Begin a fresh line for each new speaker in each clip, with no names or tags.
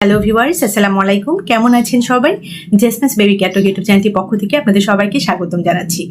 Hello viewers আসসালামু আলাইকুম কেমন আছেন সবাই? জেসমেস বেবি ক্যাটো ইউটিউব চ্যানেলটির পক্ষ থেকে আপনাদের সবাইকে স্বাগতম জানাচ্ছি।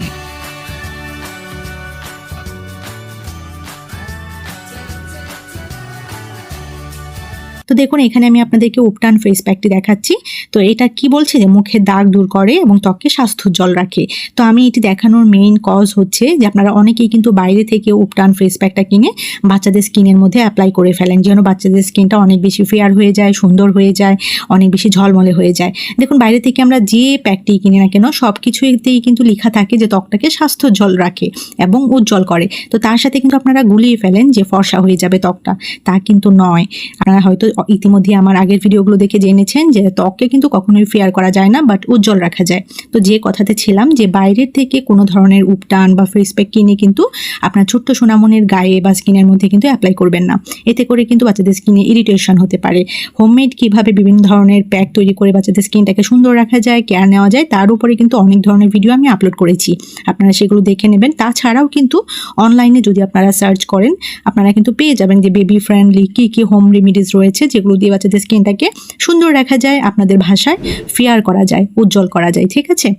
তো দেখুন, এখানে আমি আপনাদেরকে উপটান ফেস প্যাকটি দেখাচ্ছি। তো এটা কি বলছে যে মুখে দাগ দূর করে এবং ত্বকে স্বাস্থ্যোজ্জ্বল রাখে? তো আমি এটি দেখানোর মেইন কজ হচ্ছে যে আপনারা অনেকেই কিন্তু বাইরে থেকে উপটান ফেস প্যাকটা কিনে বাচ্চাদের স্কিনের মধ্যে অ্যাপ্লাই করে ফেলেন। যেন বাচ্চাদের স্কিনটা অনেক বেশি ফেয়ার হয়ে যায়, সুন্দর হয়ে যায়, অনেক বেশি ঝলমলে হয়ে যায়। দেখুন, বাইরে থেকে আমরা যে প্যাকটি কিনি না কেন সব কিছুতেই কিন্তু লেখা থাকে যে ত্বকটাকে স্বাস্থ্যোজ্জ্বল রাখে এবং উজ্জ্বল করে। তো তার সাথে কিন্তু আপনারা গুলিয়ে ফেলেন যে ফর্সা হয়ে যাবে ত্বকটা। তা কিন্তু নয়। আপনারা হয়তো ইতিমধ্যে আমার আগের ভিডিওগুলো দেখে জেনেছেন যে ত্বককে কিন্তু কখনোই ফেয়ার করা যায় না বাট উজ্জ্বল রাখা যায়। তো যে কথাতে ছিলাম যে বাইরের থেকে কোনো ধরনের উপটান বা ফেস প্যাক কিনে কিন্তু আপনার ছোট্ট সোনামনের গায়ে বা স্কিনের মধ্যে কিন্তু অ্যাপ্লাই করবেন না। এতে করে কিন্তু বাচ্চাদের স্কিনে ইরিটেশন হতে পারে। হোমমেড কীভাবে বিভিন্ন ধরনের প্যাক তৈরি করে বাচ্চাদের স্কিনটাকে সুন্দর রাখা যায় কেয়ার নেওয়া যায়, তার উপরে কিন্তু অনেক ধরনের ভিডিও আমি আপলোড করেছি। আপনারা সেগুলো দেখে নেবেন। তাছাড়াও কিন্তু অনলাইনে যদি আপনারা সার্চ করেন, আপনারা কিন্তু পেয়ে যাবেন যে বেবি ফ্রেন্ডলি কী কী হোম রেমিডিস রয়েছে যেগুলো দিয়ে বাচ্চাদের স্কিনটাকে সুন্দর রাখা যায়, আপনাদের ভাষায় ফেয়ার করা যায়, উজ্জ্বল করা যায়, ঠিক আছে?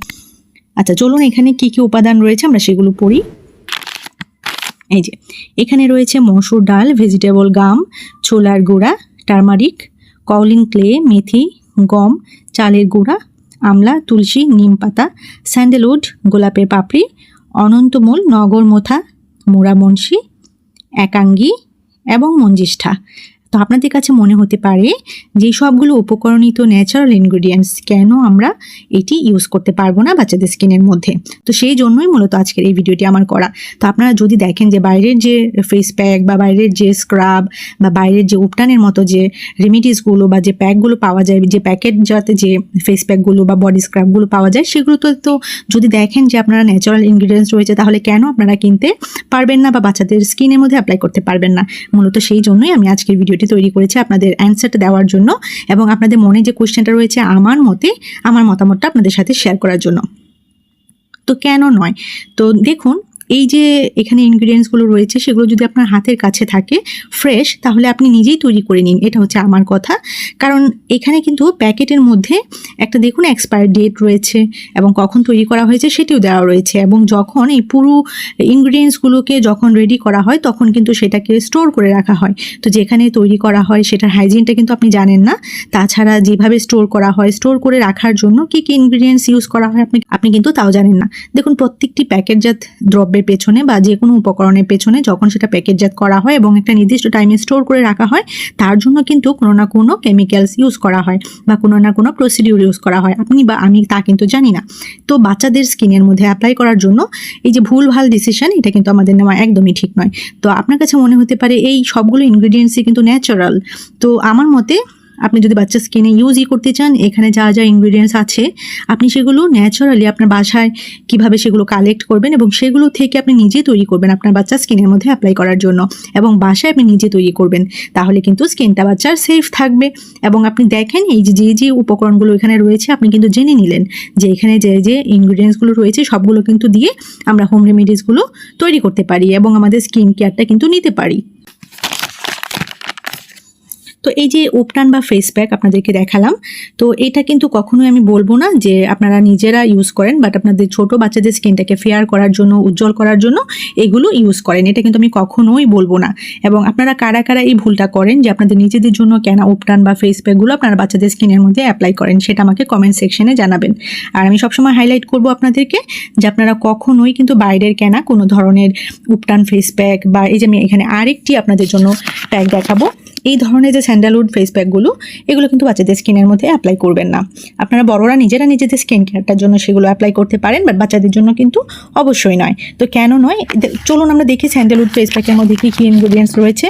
আচ্ছা চলুন এখানে কি কি উপাদান রয়েছে, আমরা সেগুলো পড়ি। এই যে, এখানে রয়েছে মসুর ডাল ভেজিটেবল গাম ছোলার গুঁড়া টারমারিক কলিন ক্লে মেথি, গম, চালের গুঁড়া, আমলা, তুলসী, নিম পাতা স্যান্ডেলউড গোলাপের পাপড়ি, অনন্তমূল নগর মোথা মোড়ামনসি একাঙ্গি এবং মঞ্জিষ্ঠা। তো আপনাদের কাছে মনে হতে পারে যে সবগুলো উপকরণই তো ন্যাচারাল ইনগ্রিডিয়েন্টস কেন আমরা এটি ইউজ করতে পারব না বাচ্চাদের স্কিনের মধ্যে? তো সেই জন্যই মূলত আজকের এই ভিডিওটি আমার করা। তো আপনারা যদি দেখেন যে বাইরের যে ফেস প্যাক বা বাইরের যে স্ক্রাব বা বাইরের যে উপটানের মতো যে রেমিডিসগুলো বা যে প্যাকগুলো পাওয়া যায়, যে প্যাকেট যাতে যে ফেস প্যাকগুলো বা বডি স্ক্রাবগুলো পাওয়া যায় সেগুলো তো তো যদি দেখেন যে আপনারা ন্যাচারাল ইনগ্রিডিয়েন্টস রয়েছে, তাহলে কেন আপনারা কিনতে পারবেন না বা বাচ্চাদের স্কিনের মধ্যে অ্যাপ্লাই করতে পারবেন না? মূলত সেই জন্যই আমি আজকের ভিডিওটি তৈরি করেছে আপনাদের অ্যান্সারটা দেওয়ার জন্য এবং আপনাদের মনে যে কোয়েশ্চেনটা রয়েছে আমার মতে, আমার মতামতটা আপনাদের সাথে শেয়ার করার জন্য। তো কেন নয়? তো দেখুন এই যে এখানে ইনগ্রিডিয়েন্টসগুলো রয়েছে, সেগুলো যদি আপনার হাতের কাছে থাকে ফ্রেশ তাহলে আপনি নিজেই তৈরি করে নিন। এটা হচ্ছে আমার কথা। কারণ এখানে কিন্তু প্যাকেটের মধ্যে একটা দেখুন এক্সপায়ার ডেট রয়েছে এবং কখন তৈরি করা হয়েছে সেটিও দেওয়া রয়েছে এবং যখন এই পুরো ইনগ্রিডিয়েন্টসগুলোকে যখন রেডি করা হয়, তখন কিন্তু সেটাকে স্টোর করে রাখা হয়। তো যেখানে তৈরি করা হয় সেটার হাইজিনটা কিন্তু আপনি জানেন না। তাছাড়া যেভাবে স্টোর করা হয় স্টোর করে রাখার জন্য কী কী ইনগ্রিডিয়েন্টস ইউজ করা হয় আপনি আপনি কিন্তু তাও জানেন না। দেখুন প্রত্যেকটি প্যাকেটজাত দ্রব্যের পেছনে বা যে কোনো উপকরণের পেছনে যখন সেটা প্যাকেটজাত করা হয় এবং একটা নির্দিষ্ট টাইমে স্টোর করে রাখা হয়, তার জন্য কিন্তু কোনো না কোনো কেমিক্যালস ইউজ করা হয় বা কোনো না কোনো প্রসিডিউর ইউজ করা হয়। আপনি বা আমি তা কিন্তু জানি না। তো বাচ্চাদের স্কিনের মধ্যে অ্যাপ্লাই করার জন্য এই যে ভুল ভালো ডিসিশন এটা কিন্তু আমাদের নেওয়া একদমই ঠিক নয়। তো আপনার কাছে মনে হতে পারে এই সবগুলো ইনগ্রিডিয়েন্টসই কিন্তু ন্যাচারাল তো আমার মতে আপনি যদি বাচ্চার স্কিনে ইউজই করতে চান, এখানে যা যা ইনগ্রিডিয়েন্টস আছে, আপনি সেগুলো ন্যাচারালি আপনার বাসায় কীভাবে সেগুলো কালেক্ট করবেন এবং সেগুলো থেকে আপনি নিজে তৈরি করবেন আপনার বাচ্চার স্কিনের মধ্যে অ্যাপ্লাই করার জন্য এবং বাসায় আপনি নিজে তৈরি করবেন। তাহলে কিন্তু স্কিনটা বাচ্চার সেফ থাকবে এবং আপনি দেখেন এই যে যে যে উপকরণগুলো এখানে রয়েছে, আপনি কিন্তু জেনে নিলেন যে এখানে যে যে ইনগ্রিডিয়েন্টসগুলো রয়েছে, সবগুলো কিন্তু দিয়ে আমরা হোম রেমিডিসগুলো তৈরি করতে পারি এবং আমাদের স্কিন কেয়ারটা কিন্তু নিতে পারি। তো এই যে উপটান বা ফেস প্যাক আপনাদেরকে দেখালাম, তো এটা কিন্তু কখনোই আমি বলব না যে আপনারা নিজেরা ইউজ করেন বাট আপনাদের ছোট বাচ্চাদের স্কিনটাকে ফেয়ার করার জন্য, উজ্জ্বল করার জন্য এগুলো ইউজ করেন। এটা কিন্তু আমি কখনোই বলব না। এবং আপনারা কারা কারা এই ভুলটা করেন যে আপনাদের নিজেদের জন্য কেনা উপটান বা ফেস প্যাকগুলো আপনারা বাচ্চাদের স্কিনের মধ্যে অ্যাপ্লাই করেন, সেটা আমাকে কমেন্ট সেকশনে জানাবেন। আর আমি সবসময় হাইলাইট করব আপনাদেরকে যে আপনারা কখনোই কিন্তু বাইরের কেনা কোনো ধরনের উপটান ফেস প্যাক বা এই যে আমি এখানে আরেকটি আপনাদের জন্য প্যাক দেখাবো এই ধরনের যে স্যান্ডালউড ফেস প্যাকগুলো এগুলো কিন্তু বাচ্চাদের স্কিনের মধ্যে অ্যাপ্লাই করবেন না। আপনারা বড়রা নিজেরা নিজেদের স্কিন কেয়ারটার জন্য সেগুলো অ্যাপ্লাই করতে পারেন বাট বাচ্চাদের জন্য কিন্তু অবশ্যই নয়। তো কেন নয়? চলুন আমরা দেখি স্যান্ডালউড ফেস প্যাকের মধ্যে কী কী ইনগ্রিডিয়েন্টস রয়েছে।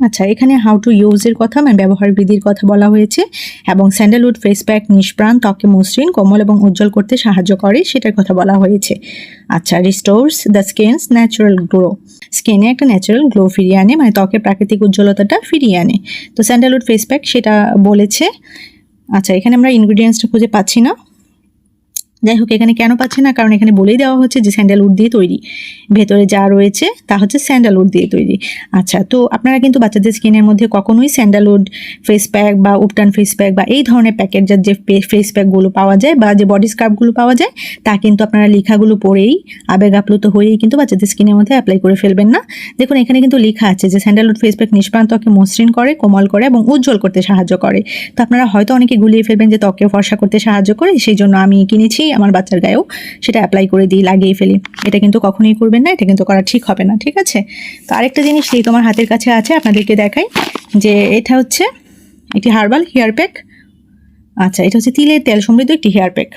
আচ্ছা এখানে হাউ টু ইউজের কথা মানে ব্যবহার বিধির কথা বলা হয়েছে এবং স্যান্ডেলউড ফেস প্যাক নিষ্প্রাণ ত্বকে মসৃণ, কোমল এবং উজ্জ্বল করতে সাহায্য করে, সেটার কথা বলা হয়েছে। আচ্ছা restores the skins natural glow স্কিনে একটা ন্যাচারাল গ্লো ফিরিয়ে আনে মানে ত্বকের প্রাকৃতিক উজ্জ্বলতাটা ফিরিয়ে আনে। তো স্যান্ডেলউড ফেস প্যাক সেটা বলেছে। আচ্ছা এখানে আমরা ইনগ্রিডিয়েন্টসটা খুঁজে পাচ্ছি না। যাই হোক এখানে কেন পাচ্ছে না? কারণ এখানে বলেই দেওয়া হচ্ছে যে স্যান্ডেলউড দিয়ে তৈরি। ভেতরে যা রয়েছে, তা হচ্ছে স্যান্ডেলউড দিয়ে তৈরি। আচ্ছা তো আপনারা কিন্তু বাচ্চাদের স্কিনের মধ্যে কখনোই স্যান্ডেলউড ফেস প্যাক বা উপটান ফেস প্যাক বা এই ধরনের প্যাকেট যার যে ফেস প্যাকগুলো পাওয়া যায় বা যে বডি স্ক্রাবগুলো পাওয়া যায়, তা কিন্তু আপনারা লেখাগুলো পড়েই আবেগ আপ্লুত হয়েই কিন্তু বাচ্চাদের স্কিনের মধ্যে অ্যাপ্লাই করে ফেলবেন না। দেখুন, এখানে কিন্তু লেখা আছে যে স্যান্ডেলউড ফেস প্যাক নিষ্প্রাণ ত্বকে মসৃণ করে, কোমল করে এবং উজ্জ্বল করতে সাহায্য করে। তো আপনারা হয়তো অনেকে গুলিয়ে ফেলবেন যে ত্বকে ফর্সা করতে সাহায্য করে, সেই জন্য আমি কিনেছি। আমার বাচ্চার গায়েও সেটা অ্যাপ্লাই করে দিই, লাগিয়ে ফেলি। এটা কিন্তু কখনোই করবেন না, এটা কিন্তু করা ঠিক হবে না, ঠিক আছে? তো আরেকটা জিনিস সেই তোমার হাতের কাছে আছে, আপনাদেরকে দেখাই যে এটা হচ্ছে একটি হার্বাল হেয়ার প্যাক আচ্ছা এটা হচ্ছে তিলের তেল সমৃদ্ধ একটি হেয়ার প্যাক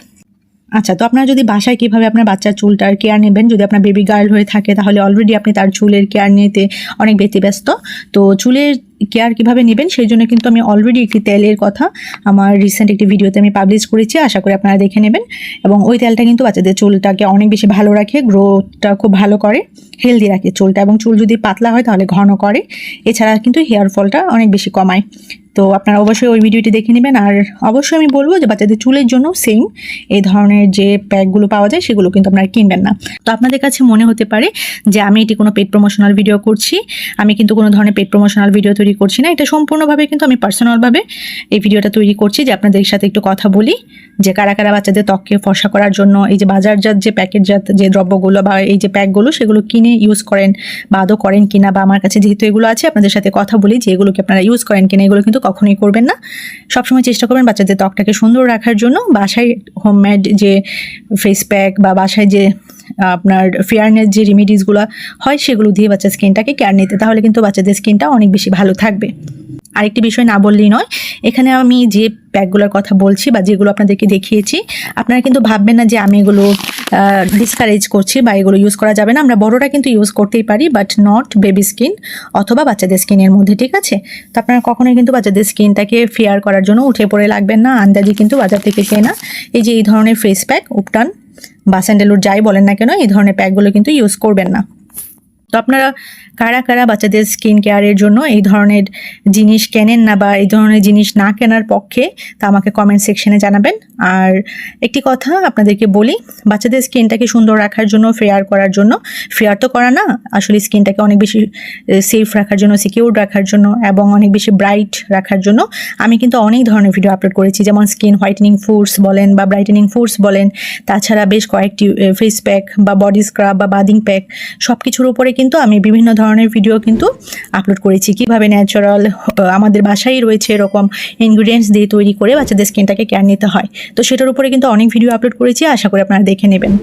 আচ্ছা তো আপনারা যদি বাসায় কীভাবে আপনার বাচ্চার চুলটার কেয়ার নেবেন, যদি আপনার বেবি গার্ল হয়ে থাকে, তাহলে অলরেডি আপনি তার চুলের কেয়ার নিতে অনেক ব্যতিব্যস্ত। তো চুলের কেয়ার কীভাবে নেবেন সেই জন্য কিন্তু আমি অলরেডি একটি তেলের কথা আমার রিসেন্ট একটি ভিডিওতে আমি পাবলিশ করেছি, আশা করি আপনারা দেখে নেবেন। এবং ওই তেলটা কিন্তু বাচ্চাদের চুলটাকে অনেক বেশি ভালো রাখে গ্রোথটা খুব ভালো করে হেলদি রাখে চুলটা। এবং চুল যদি পাতলা হয় তাহলে ঘন করে, এছাড়া কিন্তু হেয়ার ফলটা অনেক বেশি কমায়। তো আপনারা অবশ্যই ওই ভিডিওটি দেখে নেবেন। আর অবশ্যই আমি বলব যে বাচ্চাদের চুলের জন্য সেম এই ধরনের যে প্যাকগুলো পাওয়া যায় সেগুলো কিন্তু আপনারা কিনবেন না। তো আপনাদের কাছে মনে হতে পারে যে আমি এটি কোনো পেট প্রমোশনাল ভিডিও করছি, আমি কিন্তু কোনো ধরনের পেট প্রমোশনাল ভিডিও তৈরি করছি না, এটা সম্পূর্ণভাবে কিন্তু আমি পার্সোনালভাবে এই ভিডিওটা তৈরি করছি যে আপনাদের সাথে একটু কথা বলি, যে কারা কারা বাচ্চাদের ত্বককে ফর্সা করার জন্য এই যে বাজারজাত যে প্যাকেটজাত যে দ্রব্যগুলো বা এই যে প্যাকগুলো সেগুলো কিনে ইউজ করেন বা আদৌ করেন কিনা বা আমার কাছে যেহেতু এগুলো আছে, আপনাদের সাথে কথা বলি যে এগুলোকে আপনারা ইউজ করেন কিনা, এগুলো কিন্তু কখনোই করবেন না। সবসময় চেষ্টা করবেন বাচ্চাদের ত্বকটাকে সুন্দর রাখার জন্য, বাসায় হোমমেড যে ফেস প্যাক বা বাসায় যে আপনার ফেয়ারনেস যে রেমিডিসগুলো হয় সেগুলো দিয়ে বাচ্চার স্কিনটাকে কেয়ার নিতে, তাহলে কিন্তু বাচ্চাদের স্কিনটা অনেক বেশি ভালো থাকবে। আরেকটি বিষয় না বললেই নয়, এখানে আমি যে প্যাকগুলোর কথা বলছি বা যেগুলো আপনাদেরকে দেখিয়েছি, আপনারা কিন্তু ভাববেন না যে আমি এগুলো ডিসকারেজ করছি বা এগুলো ইউজ করা যাবে না। আমরা বড়রা কিন্তু ইউজ করতেই পারি বাট নট বেবি স্কিন অথবা বাচ্চাদের স্কিনের মধ্যে, ঠিক আছে? তো আপনারা কখনোই কিন্তু বাচ্চাদের স্কিনটাকে ফেয়ার করার জন্য উঠে পড়ে লাগবেন না, আন্দাজি কিন্তু বাজার থেকে কেনা। এই যে এই ধরনের ফেস প্যাক উপটান বা স্যান্ডেলউড যাই বলেন না কেন এই ধরনের প্যাকগুলো কিন্তু ইউজ করবেন না। তো আপনারা কারা কারা বাচ্চাদের স্কিন কেয়ারের জন্য এই ধরনের জিনিস কেনেন না বা এই ধরনের জিনিস না কেনার পক্ষে তা আমাকে কমেন্ট সেকশনে জানাবেন। আর একটি কথা আপনাদেরকে বলি, বাচ্চাদের স্কিনটাকে সুন্দর রাখার জন্য ফেয়ার করার জন্য ফেয়ার তো করা না, আসলে স্কিনটাকে অনেক বেশি সেফ রাখার জন্য সিকিউর রাখার জন্য এবং অনেক বেশি ব্রাইট রাখার জন্য আমি কিন্তু অনেক ধরনের ভিডিও আপলোড করেছি, যেমন স্কিন হোয়াইটেনিং ফুডস বলেন বা ব্রাইটেনিং ফুডস বলেন, তাছাড়া বেশ কয়েকটি ফেস প্যাক বা বডি স্ক্রাব বা বাদিং প্যাক সব কিছুর উপরে কিন্তু আমি বিভিন্ন ধরনের ভিডিও কিন্তু আপলোড করেছি। কীভাবে ন্যাচারাল আমাদের বাসায় রয়েছে এরকম ইনগ্রিডিয়েন্টস দিয়ে তৈরি করে বাচ্চাদের স্কিনটাকে কেয়ার নিতে হয়। তো সেটার উপরে কিন্তু অনেক ভিডিও আপলোড করেছি, আশা করি আপনারা দেখে নেবেন।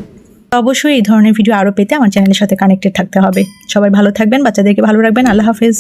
অবশ্যই এই ধরনের ভিডিও আরও পেতে আমার চ্যানেলের সাথে কানেক্টেড থাকতে হবে। সবাই ভালো থাকবেন, বাচ্চাদেরকে ভালো রাখবেন, আল্লাহ হাফেজ।